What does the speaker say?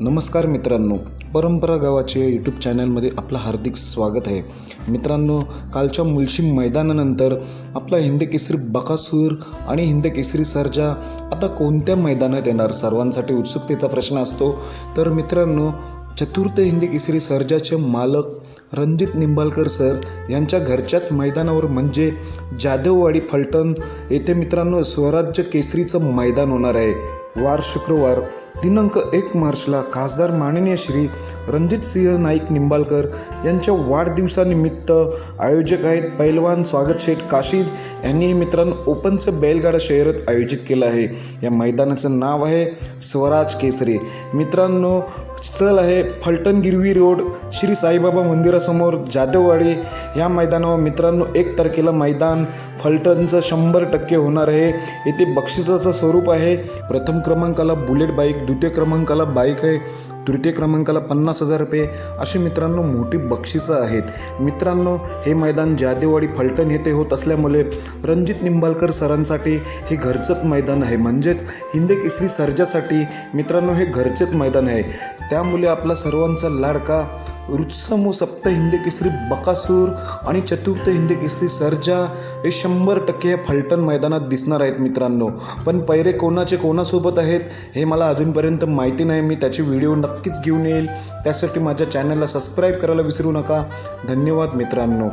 नमस्कार मित्रांनो परंपरा गावाचे यूट्यूब चॅनलमध्ये आपलं हार्दिक स्वागत आहे. मित्रांनो कालच्या मुलशी मैदानानंतर आपला हिंद केसरी बकासूर आणि हिंद केसरी सर्जा आता कोणत्या मैदानात येणार? सर्वांसाठी उत्सुकतेचा प्रश्न असतो. तर मित्रांनो चतुर्थ हिंदी केसरी सर्जाचे मालक रणजित निंबाळकर सर यांच्या घरच्याच मैदानावर म्हणजे जाधववाडी फलटण येथे मित्रांनो स्वराज्य केसरीचं मैदान होणार आहे. वार शुक्रवार दिनांक एक मार्चला खासदार माननीय श्री रणजित सिंह नाईक निंबाळकर यांच्या वाढदिवसानिमित्त आयोजक आहेत पैलवान स्वागत शेठ काशीद. यांनी मित्रांनो ओपनचं बैलगाडा शहरात आयोजित केलं आहे. या मैदानाचं नाव आहे स्वराज केसरी. मित्रांनो स्थळ आहे फलटण गिरवी रोड. श्री साईबाबा मंदिरासमोर जाधववाडी. या मैदानावर मित्रांनो एक तारखेला मैदान फलटणचं शंभर टक्के होणार आहे. येथे बक्षिसाचं स्वरूप आहे. प्रथम क्रमांकाला बुलेट बाईक द्वितीय क्रमांकाला बाईक आहे. तृतीय क्रमांकाला पन्नास हजार रुपये. अशी मित्रांनो मोठी बक्षिसं आहेत. मित्रांनो हे मैदान जादेवाडी फलटण येथे होत असल्यामुळे रणजित निंबाळकर सरांसाठी हे घरचंच मैदान आहे. म्हणजेच हिंदे केसरी सर्जासाठी मित्रांनो हे घरचेच मैदान आहे. त्यामुळे आपला सर्वांचा लाडका उत्समो सप्त हिंदी केसरी बकासूर आणि चतुर्थ हिंदी केसरी सर्जा हे शंभर टक्के या फलटण मैदानात दिसणार आहेत मित्रांनो. पण पैरे कोणाचे कोणासोबत आहेत हे मला अजूनपर्यंत माहिती नाही. मी त्याची व्हिडिओ नक्कीच घेऊन येईल. त्यासाठी माझ्या चॅनलला सबस्क्राईब करायला विसरू नका. धन्यवाद मित्रांनो.